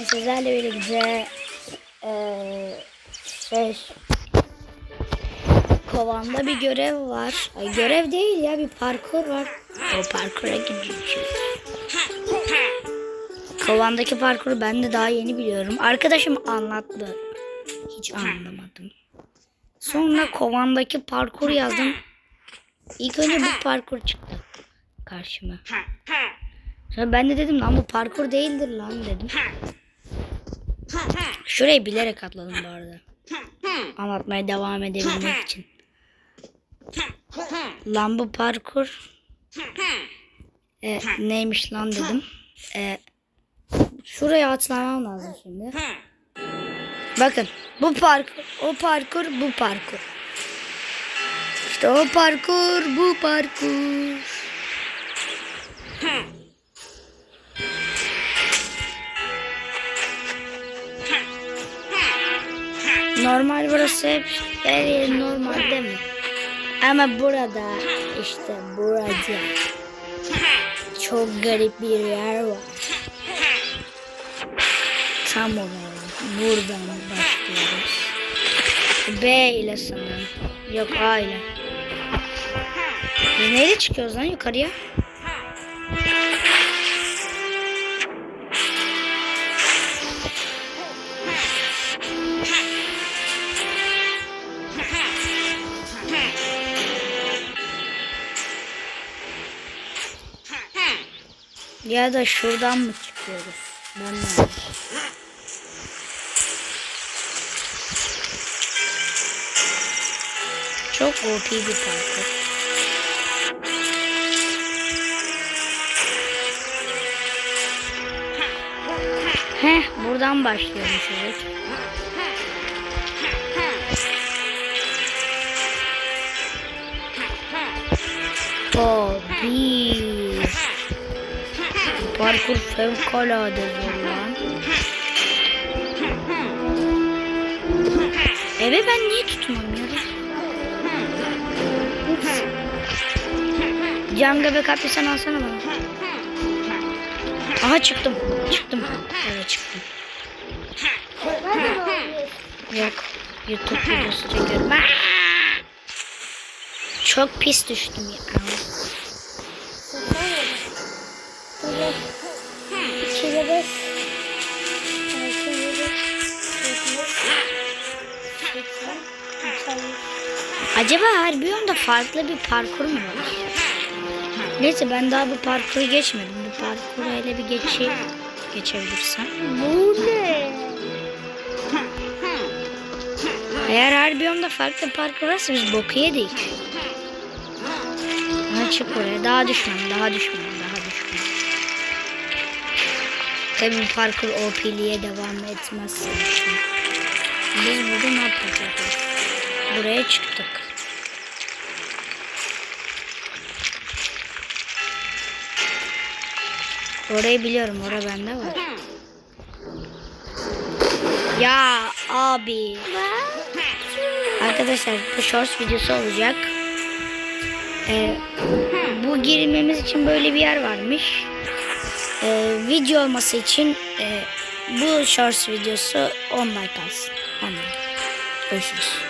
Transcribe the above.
Bugün sizlerle birlikte eee şey kovanda bir görev var. Ay, görev değil ya bir parkur var. O parkura gideceğiz. Kovandaki parkuru ben de daha yeni biliyorum. Arkadaşım anlattı. Hiç anlamadım. Sonra kovandaki parkur yazdım. İlk önce bu parkur çıktı karşıma. Sonra ben de dedim lan bu parkur değildir lan dedim. Şurayı bilerek atladım bu arada. Anlatmaya devam edebilmek için. Lan bu parkur e, neymiş lan dedim. E, şuraya atlamam lazım şimdi. Bakın bu parkur, o parkur, bu parkur. İşte o parkur, bu parkur. Normal burası hep her yer normal değil mi? Ama burada işte burada çok garip bir yer var. Tam olarak buradan başlıyoruz. B ile sanırım. Yok A ile. Neyle çıkıyoruz lan yukarıya? Ya da şuradan mı çıkıyoruz? Ben. Çok OP bir parkur. Heh buradan başlıyormuş evet. O bir. Parkur fevkalade lan. Eve ben niye tutmamıyorum? Can göbek atlı sen alsana bana. Aha çıktım. Çıktım. Evet çıktım. Yok. YouTube videosu çekiyorum. Çok pis düştüm ya. Acaba Harbiyo'nda farklı bir parkur mu var? Neyse ben daha bu parkuru geçmedim. Bu parkuru hele bir geçeyim. Geçebilirsem. Bu ne? Eğer Harbiyon'da farklı parkur varsa biz boku yedik. Ha çık oraya. Daha düşmem, daha düşmem, daha düşmem. Tabii parkur OP'liye devam işte. Biz burada ne yapacağız? Buraya çıktık. Orayı biliyorum. Orada bende var. Ya abi. Arkadaşlar bu shorts videosu olacak. Ee, bu girmemiz için böyle bir yer varmış. Ee, video olması için e, bu shorts videosu 10 like alsın. 10 like. Görüşürüz.